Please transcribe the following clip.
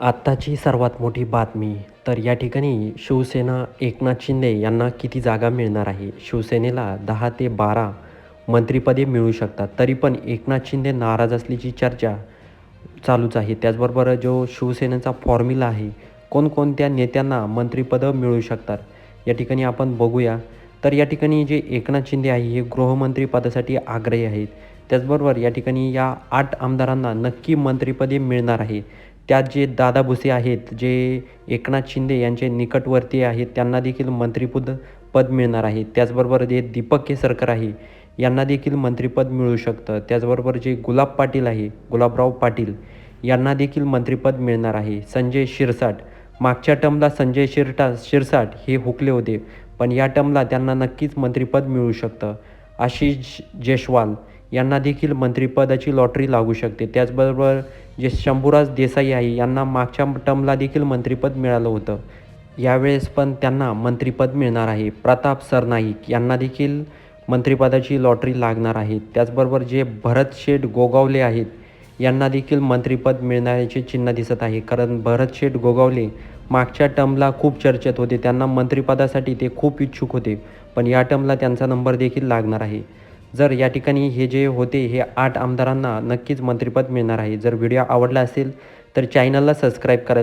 आत्ताची सर्वात मोठी बातमी. तर या ठिकाणी शिवसेना एकनाथ शिंदे यांना किती जागा मिळणार आहे? शिवसेनेला दहा ते बारा मंत्रिपदे मिळू शकतात. तरी पण एकनाथ शिंदे नाराज असल्याची चर्चा चालूच आहे. त्याचबरोबर जो शिवसेनेचा फॉर्म्युला आहे कोणकोणत्या नेत्यांना मंत्रिपदं मिळू शकतात? या ठिकाणी आपण बघूया. तर या ठिकाणी जे एकनाथ शिंदे आहे हे गृहमंत्री पदासाठी आग्रही आहेत. त्याचबरोबर या ठिकाणी या आठ आमदारांना नक्की मंत्रिपदे मिळणार आहे. त्यात जे दादा भुसे आहेत जे एकनाथ शिंदे यांचे निकटवर्ती आहेत त्यांना देखील मंत्रिपद पद मिळणार आहे. त्याचबरोबर जे दीपक केसरकर आहे यांना देखील मंत्रिपद मिळू शकतं. त्याचबरोबर जे गुलाब पाटील आहे गुलाबराव पाटील यांना देखील मंत्रिपद मिळणार आहे. संजय शिरसाट मागच्या टर्मला संजय शिरटा शिरसाट हे हुकले होते पण या टर्मला त्यांना नक्कीच मंत्रिपद मिळू शकतं. आशिष जयस्वाल यांना देखील मंत्रिपदाची लॉटरी लागू शकते. त्याचबरोबर जे शंभूराज देसाई आहे यांना मागच्या टर्मला देखील मंत्रिपद मिळालं होतं. यावेळेस पण त्यांना मंत्रिपद मिळणार आहे. प्रताप सरनाईक यांना देखील मंत्रिपदाची लॉटरी लागणार आहे. त्याचबरोबर जे भरत शेठ गोगावले आहेत यांना देखील मंत्रिपद मिळण्याचे चिन्ह दिसत आहे. कारण भरत शेठ गोगावले मागच्या टर्मला खूप चर्चेत होते. त्यांना मंत्रिपदासाठी ते खूप इच्छुक होते. पण या टर्मला त्यांचा नंबर देखील लागणार आहे. जर या ठिकाणी हे जे होते हे आठ आमदारांना नक्कीच मंत्रिपद मिळणार आहे. जर व्हिडिओ आवडला असेल तर चॅनलला सबस्क्राईब करायला